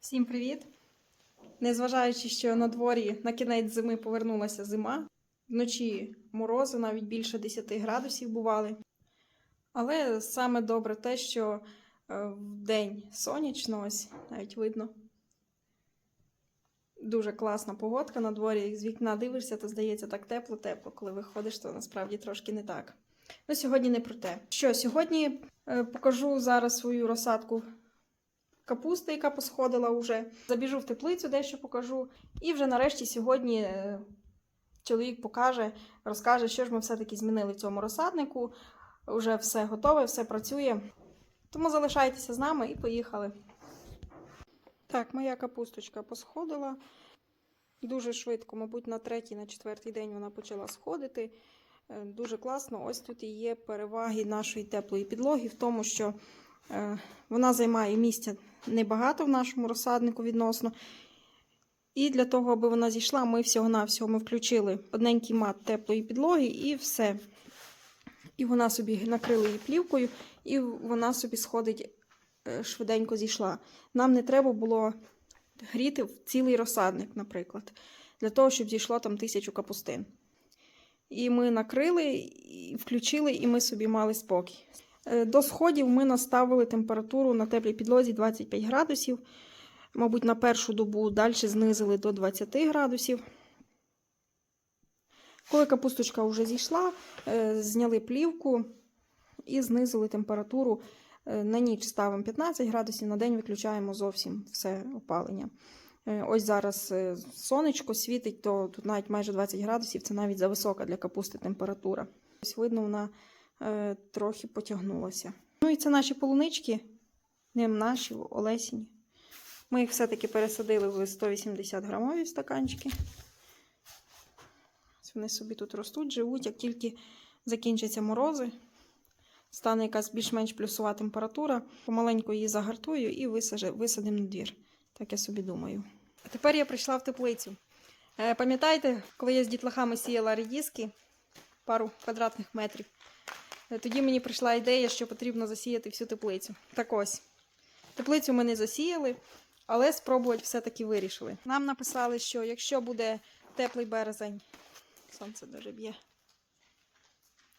Всім привіт! Незважаючи, що на дворі на кінець зими повернулася зима, вночі морози навіть більше 10 градусів бували. Але саме добре те, що е, в день сонячно, ось навіть видно. Дуже класна погодка на дворі. З вікна дивишся, то здається так тепло-тепло. Коли виходиш, то насправді трошки не так. Ну, сьогодні не про те. Що, сьогодні е, покажу зараз свою розсадку капусти, яка посходила вже. Забіжу в теплицю, дещо покажу. І вже нарешті сьогодні е, чоловік покаже, розкаже, що ж ми все-таки змінили в цьому розсаднику. Уже все готове, все працює. Тому залишайтеся з нами і поїхали. Так, моя капусточка посходила. Дуже швидко, мабуть, на третій, на четвертий день вона почала сходити. Е, Дуже класно. Ось тут і є переваги нашої теплої підлоги в тому, що вона займає місця небагато в нашому розсаднику відносно. І для того, аби вона зійшла, ми всього-навсього ми включили одненький мат теплої підлоги і все. І вона собі накрили її плівкою, і вона собі сходить е, швиденько зійшла. Нам не треба було гріти в цілий розсадник, наприклад, для того, щоб зійшло там тисячу капустин. І ми накрили, і включили, і ми собі мали спокій. Е, До сходів ми наставили температуру на теплій підлозі 25 градусів. Мабуть, на першу добу далі знизили до 20 градусів. Коли капусточка вже зійшла, е, зняли плівку і знизили температуру. Е, На ніч ставимо 15 градусів, на день виключаємо зовсім все опалення. Ось зараз сонечко світить, то тут навіть майже 20 градусів, це навіть зависока для капусти температура. Ось видно, вона е, трохи потягнулася. Ну і це наші полунички, не наші, Олесіні. Ми їх все-таки пересадили в 180 грамові стаканчики. Вони собі тут ростуть, живуть, як тільки закінчаться морози, стане якась більш-менш плюсова температура, помаленьку її загартую і висадимо на двір. Так я собі думаю. А тепер я прийшла в теплицю. Е, Пам'ятаєте, коли я з дітлахами сіяла редіски пару квадратних метрів? Е, Тоді мені прийшла ідея, що потрібно засіяти всю теплицю. Так ось. Теплицю ми не засіяли, але спробувати все-таки вирішили. Нам написали, що якщо буде теплий березень, сонце дуже б'є.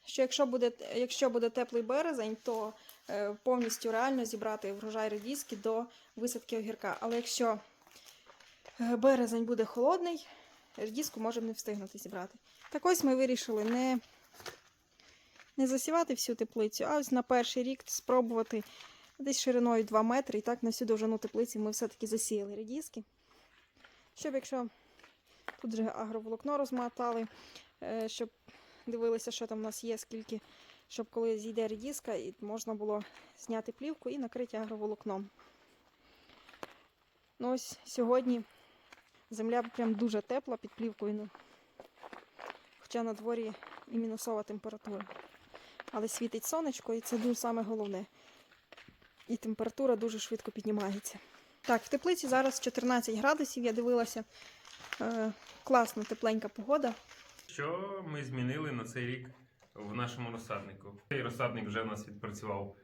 Що якщо буде, якщо буде теплий березень, то е, повністю реально зібрати врожай редіски до висадки огірка. Але якщо е, березень буде холодний, редіску можемо не встигнути зібрати. Так ось ми вирішили не, не засівати всю теплицю, а ось на перший рік спробувати десь шириною 2 метри. І так на всю довжину теплиці ми все-таки засіяли редіски. Щоб якщо тут вже агроволокно розмотали, е, щоб дивилися, що там у нас є, скільки, щоб коли зійде редіска, і можна було зняти плівку і накрити агроволокном. Ну ось сьогодні земля прям дуже тепла під плівкою. Ну, хоча на дворі і мінусова температура. Але світить сонечко, і це дуже саме головне. І температура дуже швидко піднімається. Так, в теплиці зараз 14 градусів, я дивилася. Е, класна, тепленька погода. Що ми змінили на цей рік в нашому розсаднику? Цей розсадник вже в нас відпрацював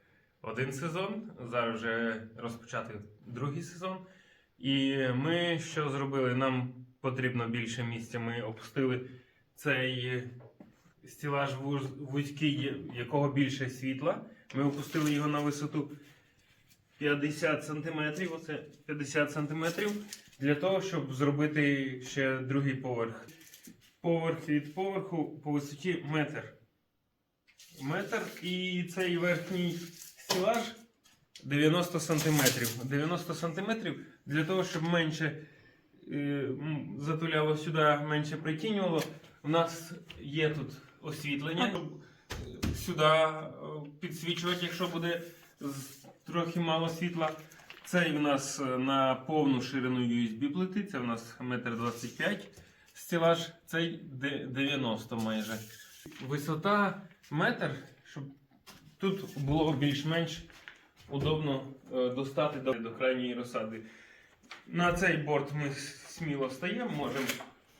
один сезон, зараз вже розпочати другий сезон. І ми що зробили? Нам потрібно більше місця. Ми опустили цей стілаж вуз- вузький, якого більше світла. Ми опустили його на висоту 50 см. Оце 50 см для того, щоб зробити ще другий поверх поверх від поверху по висоті метр. Метр і цей верхній стілаж 90 сантиметрів. 90 сантиметрів для того, щоб менше е, затуляло сюди, менше притінювало. У нас є тут освітлення, щоб е, сюди е, підсвічувати, якщо буде трохи мало світла. Цей у нас е, на повну ширину USB плити, це у нас 1,25 м стелаж цей 90 майже. Висота метр, щоб тут було більш-менш удобно достати до, до крайньої розсади. На цей борт ми сміло стаємо, можемо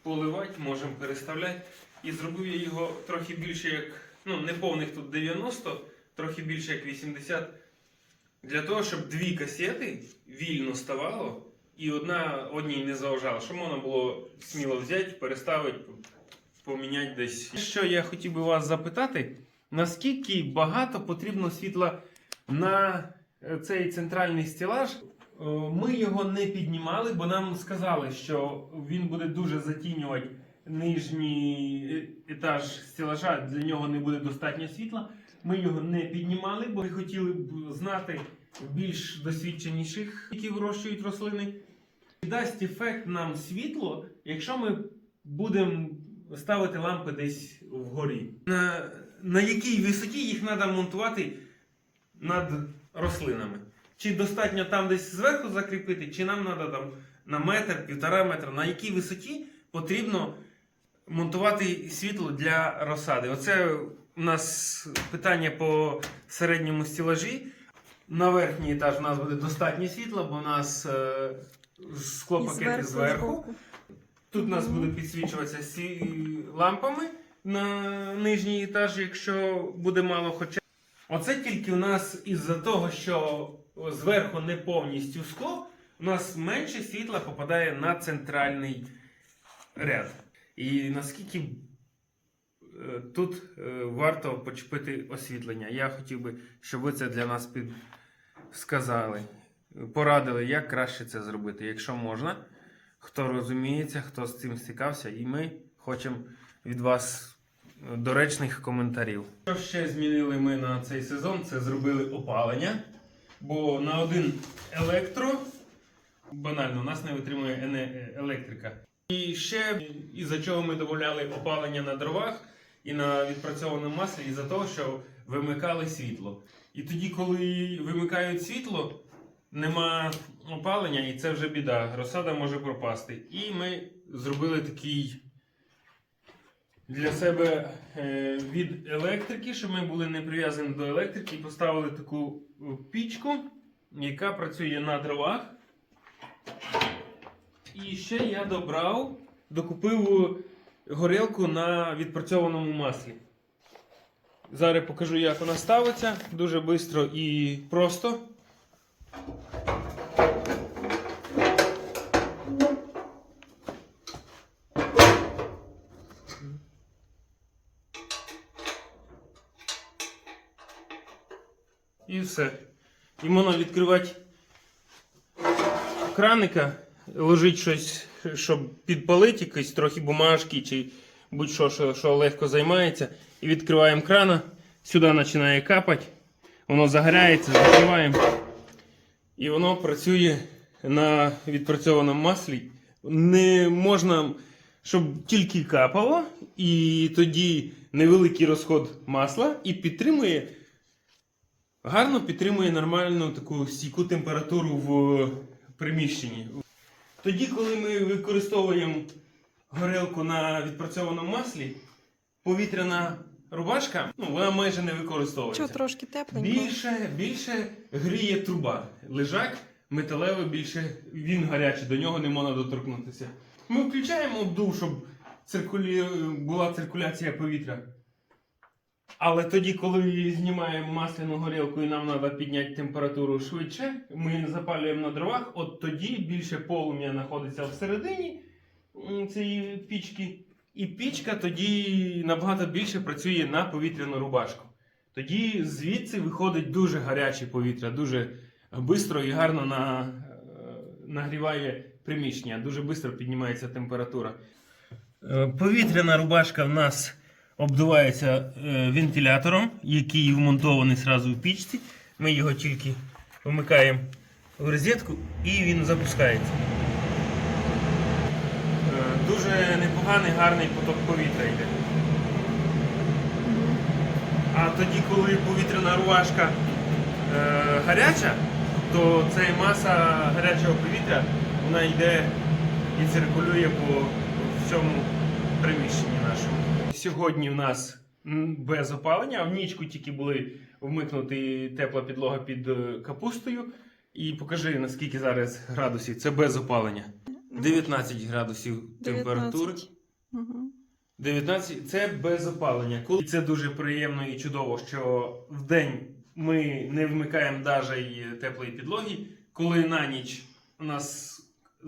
поливати, можемо переставляти. І зробив я його трохи більше як, ну не повних тут 90, трохи більше як 80. Для того, щоб дві касети вільно ставало і одна одній не заважала, що можна було сміло взяти, переставити, поміняти десь. Що я хотів би вас запитати, наскільки багато потрібно світла на е, цей центральний стелаж? Е, Ми його не піднімали, бо нам сказали, що він буде дуже затінювати нижній етаж стелажа, для нього не буде достатньо світла. Ми його не піднімали, бо ми хотіли б знати більш досвідченіших, які вирощують рослини. Дасть ефект нам світло, якщо ми будемо ставити лампи десь вгорі. На, на якій висоті їх треба монтувати над рослинами? Чи достатньо там десь зверху закріпити, чи нам треба там на метр, півтора метра, на якій висоті потрібно монтувати світло для розсади? Оце у нас питання по середньому стілажі. На верхній етаж у нас буде достатньо світла, бо у нас е, склопакети і зверху. Тут у нас буде підсвічуватися сі... лампами на нижній етаж, якщо буде мало. Хоча оце тільки у нас із-за того, що зверху не повністю скло, у нас менше світла попадає на центральний ряд. І наскільки е, тут е, варто почепити освітлення. Я хотів би, щоб ви це для нас підсказали, порадили, як краще це зробити, якщо можна хто розуміється, хто з цим стикався, і ми хочемо від вас е, доречних коментарів. Що ще змінили ми на цей сезон? Це зробили опалення. Бо на один електро банально нас не витримує електрика. І ще із-за чого ми додавали опалення на дровах і на відпрацьованому маслі, із-за того, що вимикали світло. І тоді, коли вимикають світло, нема опалення, і це вже біда. Розсада може пропасти. І ми зробили такий для себе е, від електрики, щоб ми були не прив'язані до електрики, і поставили таку пічку, яка працює на дровах. І ще я добрав, докупив горілку на відпрацьованому маслі. Зараз покажу, як вона ставиться. Дуже швидко і просто. І все. І можна відкривати краника, ложить щось, щоб підпалити якісь трохи бумажки чи будь-що, що, що легко займається. І відкриваємо крана, сюди починає капати, воно загоряється, закриваємо. І воно працює на відпрацьованому маслі. Не можна, щоб тільки капало, і тоді невеликий розход масла і підтримує гарно підтримує нормальну таку стійку температуру в приміщенні. Тоді, коли ми використовуємо горілку на відпрацьованому маслі, повітряна рубашка, ну, вона майже не використовується. Що трошки тепленько. Більше, більше гріє труба. Лежак металевий більше, він гарячий, до нього не можна доторкнутися. Ми включаємо обдув, щоб циркулі... була циркуляція повітря. Але тоді, коли знімаємо масляну горілку і нам треба підняти температуру швидше, ми запалюємо на дровах, от тоді більше полум'я знаходиться всередині цієї пічки, і пічка тоді набагато більше працює на повітряну рубашку. Тоді звідси виходить дуже гаряче повітря, дуже швидко і гарно на, е, нагріває приміщення, дуже швидко піднімається температура. Е, Повітряна рубашка в нас обдувається е, вентилятором, який вмонтований одразу в пічці. Ми його тільки вмикаємо в розетку і він запускається. Е, Дуже непоганий, гарний поток повітря йде. А тоді, коли повітряна рубашка е, гаряча, то ця маса гарячого повітря вона йде і циркулює по всьому приміщенні нашому. Сьогодні в нас без опалення, в нічку тільки були вмикнути тепла підлога під е, капустою. І покажи, наскільки зараз градусів. Це без опалення. 19 градусів температури. 19. Угу. 19 це без опалення. Коли це дуже приємно і чудово, що в день ми не вмикаємо навіть теплої підлоги. Коли на ніч у нас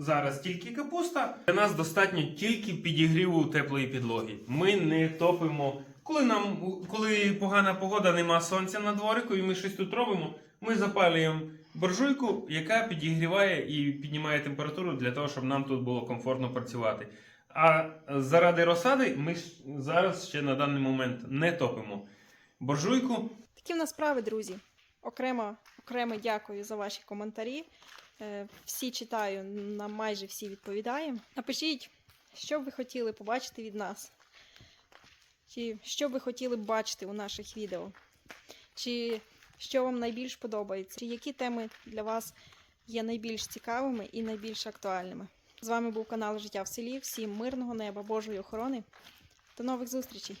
зараз тільки капуста. Для нас достатньо тільки підігріву теплої підлоги. Ми не топимо. Коли нам коли погана погода, нема сонця на дворику, і ми щось тут робимо, ми запалюємо буржуйку, яка підігріває і піднімає температуру для того, щоб нам тут було комфортно працювати. А заради розсади ми зараз ще на даний момент не топимо буржуйку. Такі в нас справи, друзі. Окремо, окремо дякую за ваші коментарі. Е, Всі читаю, на майже всі відповідаємо. Напишіть, що б ви хотіли побачити від нас. Чи що ви хотіли бачити у наших відео. Чи що вам найбільш подобається, чи які теми для вас є найбільш цікавими і найбільш актуальними. З вами був канал Життя в селі. Всім мирного неба, Божої охорони. До нових зустрічей!